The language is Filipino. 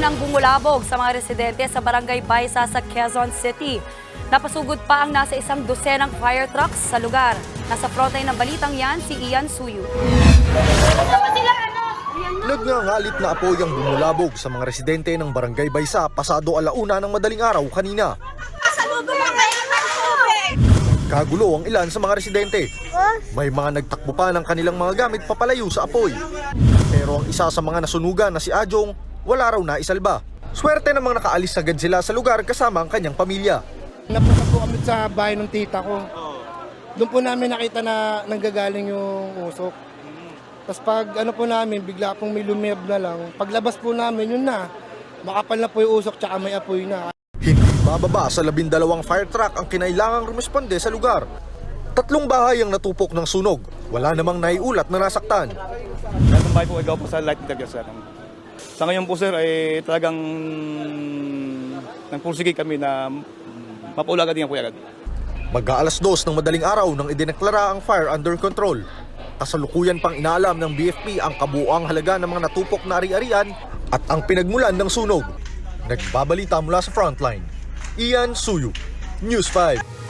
din ang bumulabog sa mga residente sa Barangay Baisa sa Quezon City. Napasugod pa ang nasa isang dosenang fire trucks sa lugar. Nasa frontline ng balitang yan si Ian Suyu. Nagngangalit na apoy ang bumulabog sa mga residente ng Barangay Baysa pasado alauna ng madaling araw kanina. Kagulo ang ilan sa mga residente. May mga nagtakbo pa ng kanilang mga gamit papalayo sa apoy. Pero ang isa sa mga nasunugan na si Ajong, wala raw na isalba. Swerte namang nakaalis agad sila sa lugar kasama ang kanyang pamilya. Napunta po kami sa bahay ng tita ko. Doon po namin nakita na nanggagaling yung usok. Tapos pag ano po namin, bigla pong may lumiyab na lang. Paglabas po namin, yun na. Makapal na po yung usok tsaka may apoy na. Hindi bababa sa labindalawang fire truck ang kinailangang rumisponde sa lugar. Tatlong bahay ang natupok ng sunog. Wala namang naiulat na nasaktan. Nasa bahay po, ikaw po sa light detector, sir. Sa ngayon po, sir, ay talagang nagpursige kami na mapaula agad yung kuya agad. Mag-aalas dos ng madaling araw nang idineklara ang fire under control. Kasalukuyan pang inaalam ng BFP ang kabuuang halaga ng mga natupok na ari-arian at ang pinagmulan ng sunog. Nagbabalita mula sa frontline. Ian Suyu, News 5.